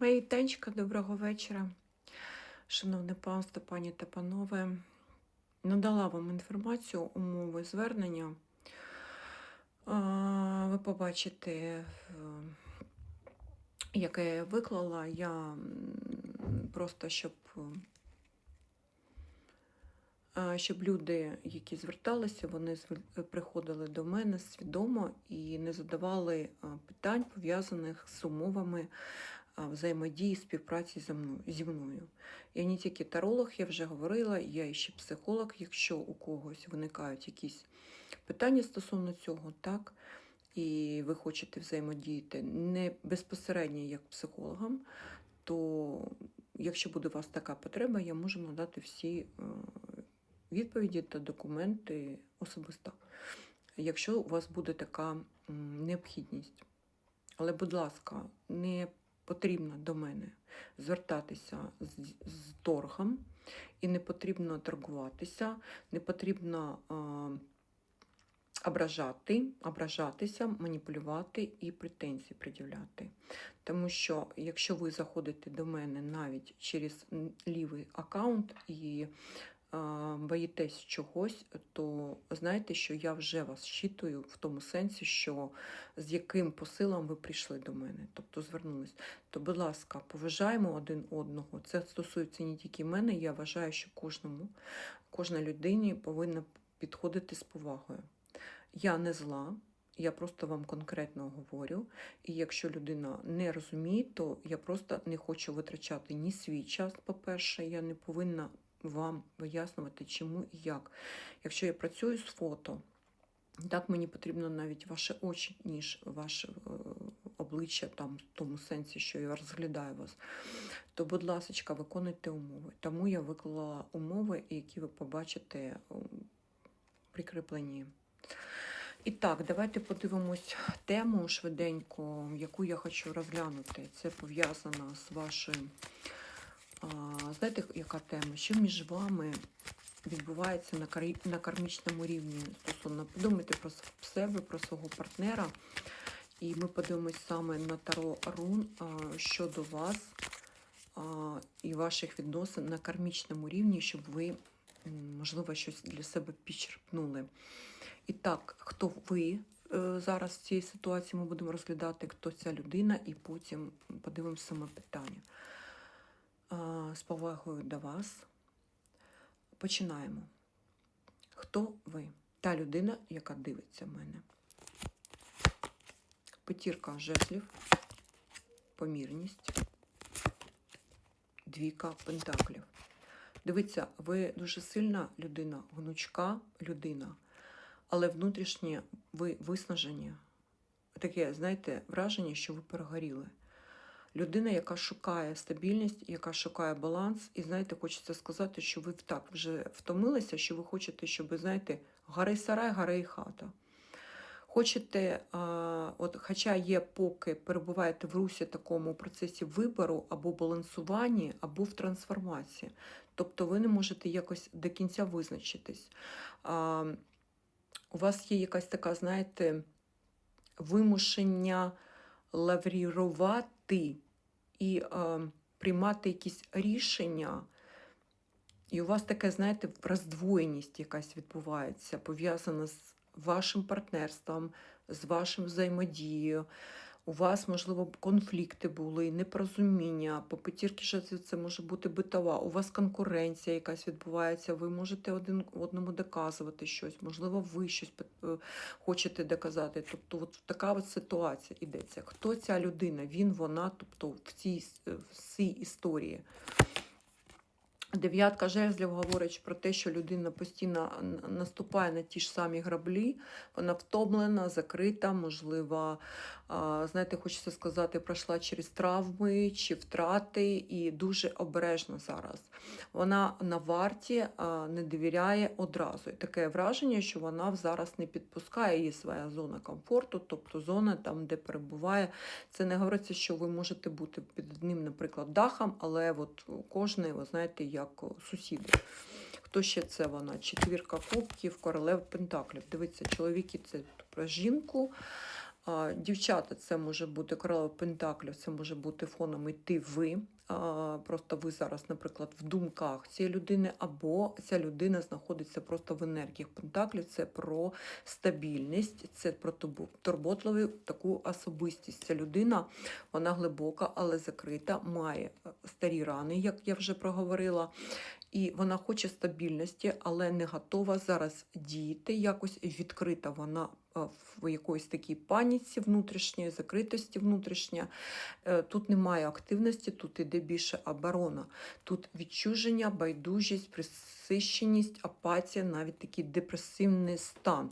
Мої доброго вечора. Шановне панство, пані та панове, надала вам інформацію, умови звернення. Ви побачите, е, яке я виклала. Я просто щоб, е, щоб люди, які зверталися, вони приходили до мене свідомо і не задавали е, питань, пов'язаних з умовами взаємодії, співпраці зі мною. Я не тільки таролог, я вже говорила, я ще психолог, якщо у когось виникають якісь питання стосовно цього, так, і ви хочете взаємодіяти не безпосередньо як психологам, то якщо буде у вас така потреба, я можу надати всі е, відповіді та документи особисто, якщо у вас буде така необхідність. Але, будь ласка, не потрібно до мене звертатися з, з торгом, і не потрібно торгуватися, не потрібно а, ображати, ображатися, маніпулювати і претензії пред'являти. Тому що якщо ви заходите до мене навіть через лівий аккаунт і боїтесь чогось, то знайте, що я вже вас щитую в тому сенсі, що з яким посилом ви прийшли до мене, тобто звернулись. То, будь ласка, поважаємо один одного. Це стосується не тільки мене. Я вважаю, що кожному, кожна людині повинна підходити з повагою. Я не зла, я просто вам конкретно говорю. І якщо людина не розуміє, то я просто не хочу витрачати ні свій час, по-перше, я не повинна вам вияснювати, чому і як. Якщо я працюю з фото, так мені потрібно навіть ваші очі, ніж ваше е, обличчя, там, в тому сенсі, що я розглядаю вас. То, будь ласка, виконуйте умови. Тому я виклала умови, які ви побачите у прикріпленні. І так, давайте подивимось тему швиденько, яку я хочу розглянути. Це пов'язано з вашим. Знаєте, яка тема? Що між вами відбувається на, карі- на кармічному рівні? Стосовно подумайте про себе, про свого партнера. І ми подивимось саме на Таро Рун щодо вас і ваших відносин на кармічному рівні, щоб ви, можливо, щось для себе підчерпнули. І так, хто ви е, зараз в цій ситуації ми будемо розглядати, хто ця людина, і потім подивимося саме питання. З повагою до вас. Починаємо. Хто ви? Та людина, яка дивиться мене. Петірка жезлів, помірність, двійка пентаклів. Дивіться, ви дуже сильна людина, гнучка людина, але внутрішнє ви виснажені. Таке, знаєте, враження, що ви перегоріли. Людина, яка шукає стабільність, яка шукає баланс, і знаєте, хочеться сказати, що ви так вже втомилися, що ви хочете, щоб, знаєте, гори сарай, гори і хата. Хочете, а, от, хоча є, поки перебуваєте в русі такому процесі вибору або балансуванні, або в трансформації. Тобто ви не можете якось до кінця визначитись. А, у вас є якась така, знаєте, вимушення лаврірувати і е, приймати якісь рішення. І у вас таке, знаєте, роздвоєність якась відбувається, пов'язана з вашим партнерством, з вашим взаємодією. У вас, можливо, конфлікти були, непорозуміння. По п'ятірки це може бути битова. У вас конкуренція якась відбувається. Ви можете один одному доказувати щось. Можливо, ви щось е, хочете доказати. Тобто, от така от ситуація йдеться. Хто ця людина? Він, вона, тобто в цій, в цій історії. Дев'ятка жезлів говорить про те, що людина постійно наступає на ті ж самі граблі, вона втомлена, закрита, можливо, знаєте, хочеться сказати, пройшла через травми чи втрати і дуже обережна зараз. Вона на варті не довіряє одразу. І таке враження, що вона зараз не підпускає її своя зона комфорту, тобто зона там, де перебуває. Це не говориться, що ви можете бути під одним, наприклад, дахом, але от кожний, ви знаєте, як сусіди. Хто ще це вона? Четвірка кубків, королев пентаклів. Дивіться, чоловіки це про жінку. Дівчата, це може бути королева Пентаклів, це може бути фоном іти ви. Просто ви зараз, наприклад, в думках цієї людини, або ця людина знаходиться просто в енергіях Пентаклів. Це про стабільність, це про турбо- турботливу таку особистість. Ця людина, вона глибока, але закрита, має е, старі рани, як я вже проговорила. І вона хоче стабільності, але не готова зараз діяти. Якось відкрита вона в якоїсь такій паніці внутрішньої, закритості внутрішньої. Е, Тут немає активності, тут іде більше оборона. Тут відчуження, байдужість, присищеність, апатія, навіть такий депресивний стан.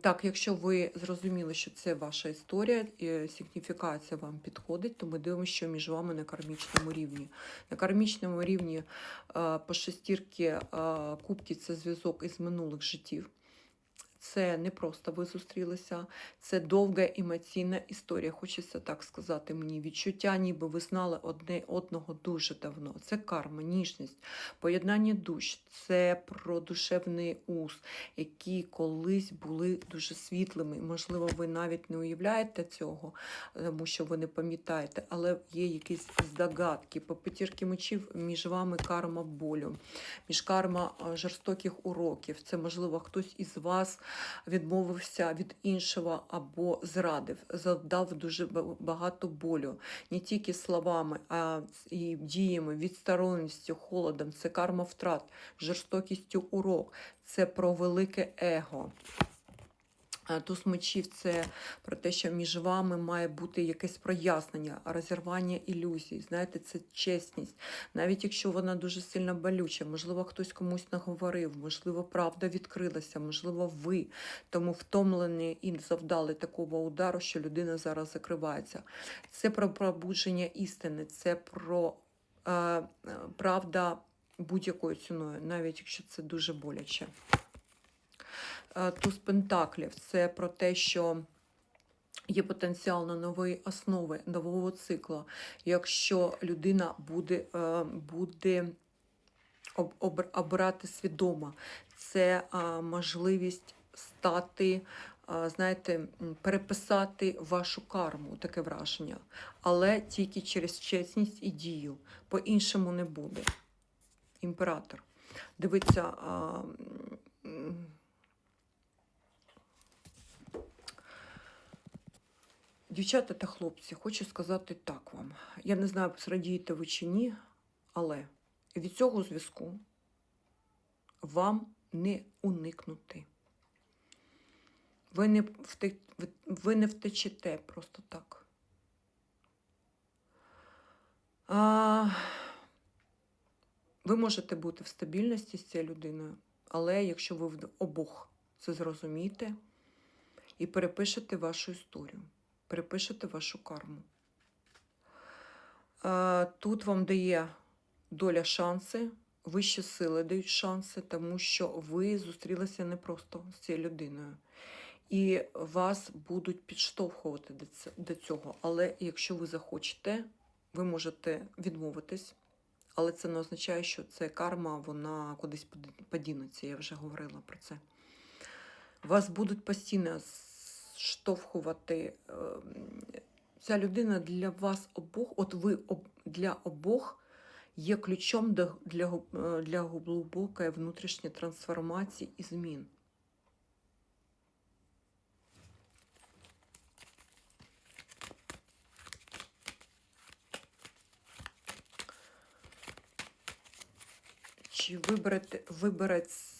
Так, якщо ви зрозуміли, що це ваша історія, і сигніфікація вам підходить, то ми дивимося, що між вами на кармічному рівні. На кармічному рівні е, по шестірки е, кубки це зв'язок із минулих життів. Це не просто ви зустрілися, це довга емоційна історія. Хочеться так сказати мені. Відчуття, ніби ви знали одне одного дуже давно. Це карма, ніжність, поєднання душ, це про душевний уз, які колись були дуже світлими. Можливо, ви навіть не уявляєте цього, тому що ви не пам'ятаєте, але є якісь здогадки. По п'ятірки мечів між вами карма болю, між карма жорстоких уроків. Це, можливо, хтось із вас відмовився від іншого або зрадив, завдав дуже багато болю. Не тільки словами, а і діями, відстороненістю, холодом. Це карма втрат, жорстокістю урок. Це про велике его. Е, Туз мечів це про те, що між вами має бути якесь прояснення, розірвання ілюзій. Знаєте, це чесність. Навіть якщо вона дуже сильно болюча, можливо, хтось комусь наговорив, можливо, правда відкрилася, можливо, ви тому втомлені і завдали такого удару, що людина зараз закривається. Це про пробудження істини, це про е, е, правда будь-якою ціною, навіть якщо це дуже боляче. Е, Туз Пентаклів це про те, що є потенціал на нові основи нового циклу. Якщо людина буде, е, буде об- обирати свідомо, це е, можливість стати. Знаєте, переписати вашу карму, таке враження, але тільки через чесність і дію. По-іншому не буде. Імператор. Дивиться, а, м, Дівчата та хлопці, хочу сказати так вам. Я не знаю, зрадієте ви чи ні, але від цього зв'язку вам не уникнути. Ви не, вте, ви- не втечете просто так. А, ви можете бути в стабільності з цією людиною, але якщо ви обох це зрозумієте і перепишете вашу історію перепишете вашу карму. Е, Тут вам дає доля шанси, вищі сили дають шанси, тому що ви зустрілися не просто з цією людиною. І вас будуть підштовхувати до цього. Але якщо ви захочете, ви можете відмовитись. Але це не означає, що це карма, вона кудись подінеться. Я вже говорила про це. Вас будуть постійно штовхувати. ем, Ця людина для вас обох, от ви для обох є ключом для, е, для глибокої внутрішньої трансформації і змін. Чи виберете, вибере ц-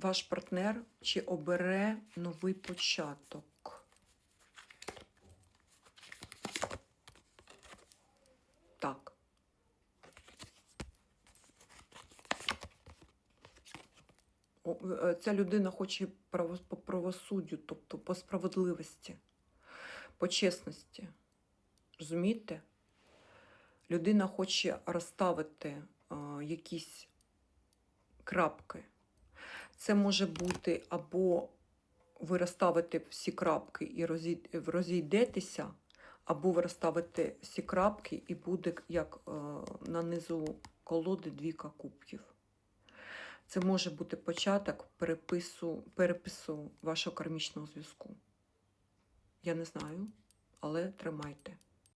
ваш партнер, чи обере новий початок? Так. Е, Ця людина хоче по правосуддю, тобто по справедливості, по чесності. Розумієте? Людина хоче розставити е, якісь крапки. Це може бути або ви розставите всі крапки і розій- розійдетеся, або ви розставите всі крапки і буде як е, на низу колоди двійка кубків. Це може бути початок перепису, перепису вашого кармічного зв'язку. Я не знаю, але тримайте.